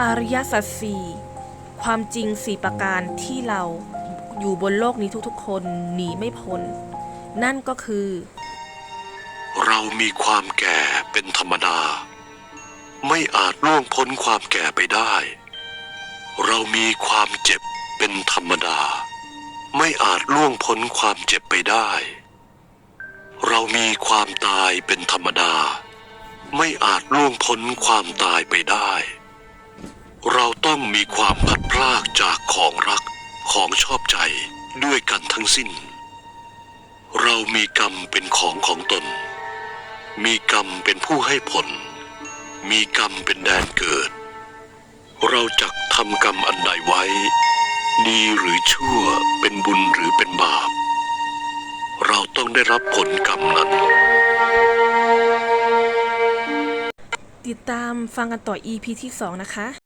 อริยสัจสี่ความจริงสี่ประการที่เราอยู่บนโลกนี้ทุกๆ คนหนีไม่พ้น นั่นก็คือ เรามีความแก่เป็นธรรมดา ไม่อาจล่วงพ้นความแก่ไปได้ เรามีความเจ็บเป็นธรรมดา ไม่อาจล่วงพ้นความเจ็บไปได้ เรามีความตายเป็นธรรมดา ไม่อาจล่วงพ้นความตายไปได้ ต้องมีความพัดพลากจากของรักของชอบใจด้วยกันทั้งสิ้น เรามีกรรมเป็นของของตน มีกรรมเป็นผู้ให้ผล มีกรรมเป็นแดนเกิด เราจักทำกรรมอันใดไว้ ดีหรือชั่วเป็นบุญหรือเป็นบาป เราต้องได้รับผลกรรมนั้น ติดตามฟังกันต่อ EP ที่ 2 นะคะ